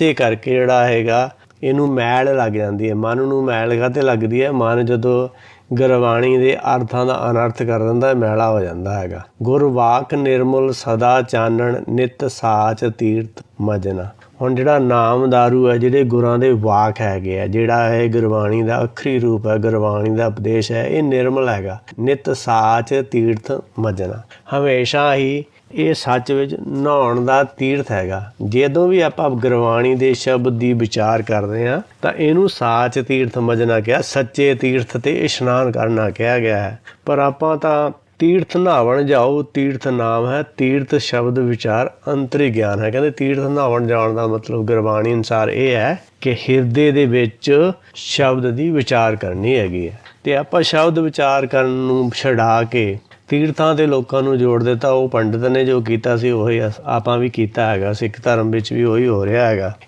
ਇਸੇ ਕਰਕੇ ਜਿਹੜਾ ਹੈਗਾ ਇਹਨੂੰ ਮੈਲ ਲੱਗ ਜਾਂਦੀ ਹੈ। ਮਨ ਨੂੰ ਮੈਲ ਕਾਹਤੇ ਲੱਗਦੀ ਹੈ? ਮਨ ਜਦੋਂ ਗੁਰਬਾਣੀ ਦੇ ਅਰਥਾਂ ਦਾ ਅਨਰਥ ਕਰ ਦਿੰਦਾ ਹੈ, ਮੈਲਾ ਹੋ ਜਾਂਦਾ ਹੈਗਾ। ਗੁਰਵਾਕ ਨਿਰਮਲ ਸਦਾ ਚਾਨਣ ਨਿਤ ਸਾਚ ਤੀਰਥ ਮਜਨਾ ਹੁਣ ਜਿਹੜਾ ਨਾਮ ਹੈ ਜਿਹੜੇ ਗੁਰਾਂ ਦੇ ਵਾਕ ਹੈਗੇ ਆ, ਜਿਹੜਾ ਇਹ ਗੁਰਬਾਣੀ ਦਾ ਅਖਰੀ ਰੂਪ ਹੈ, ਗੁਰਬਾਣੀ ਦਾ ਉਪਦੇਸ਼ ਹੈ, ਇਹ ਨਿਰਮਲ ਹੈਗਾ। ਨਿਤ ਸਾਚ ਤੀਰਥ ਮਜਨਾ ਹਮੇਸ਼ਾ ਹੀ ਇਹ ਸੱਚ ਵਿੱਚ ਨਹਾਉਣ ਦਾ ਤੀਰਥ ਹੈਗਾ। ਜਦੋਂ ਵੀ ਆਪਾਂ ਗੁਰਬਾਣੀ ਦੇ ਸ਼ਬਦ ਦੀ ਵਿਚਾਰ ਕਰਦੇ ਹਾਂ, ਤਾਂ ਇਹਨੂੰ ਸਾਚ ਤੀਰਥ ਮਜਨਾ ਕਿਹਾ, ਸੱਚੇ ਤੀਰਥ ਤੇ ਇਸ਼ਨਾਨ ਕਰਨਾ ਕਿਹਾ ਗਿਆ ਹੈ। ਪਰ ਆਪਾਂ ਤਾਂ ਤੀਰਥ ਨਹਾਵਣ ਜਾਓ, ਤੀਰਥ ਨਾਮ ਹੈ, ਤੀਰਥ ਸ਼ਬਦ ਵਿਚਾਰ ਅੰਤਰੀ ਗਿਆਨ ਹੈ। ਕਹਿੰਦੇ ਤੀਰਥ ਨਹਾਵਣ ਜਾਣ ਦਾ ਮਤਲਬ ਗੁਰਬਾਣੀ ਅਨੁਸਾਰ ਇਹ ਹੈ ਕਿ ਹਿਰਦੇ ਦੇ ਵਿੱਚ ਸ਼ਬਦ ਦੀ ਵਿਚਾਰ ਕਰਨੀ ਹੈਗੀ ਹੈ। ਤੇ ਆਪਾਂ ਸ਼ਬਦ ਵਿਚਾਰ ਕਰਨ ਨੂੰ ਛਡਾ ਕੇ ਤੀਰਥਾਂ ਤੇ ਲੋਕਾਂ ਨੂੰ ਜੋੜ ਦਿੱਤਾ, ਉਹ ਪੰਡਤ ਨੇ ਜੋ ਕੀਤਾ ਸੀ, ਉਹੀ ਆਪਾਂ ਵੀ ਕੀਤਾ ਹੈਗਾ, ਸਿੱਖ ਧਰਮ ਵਿੱਚ ਵੀ ਉਹੀ ਹੋ ਰਿਹਾ ਹੈਗਾ।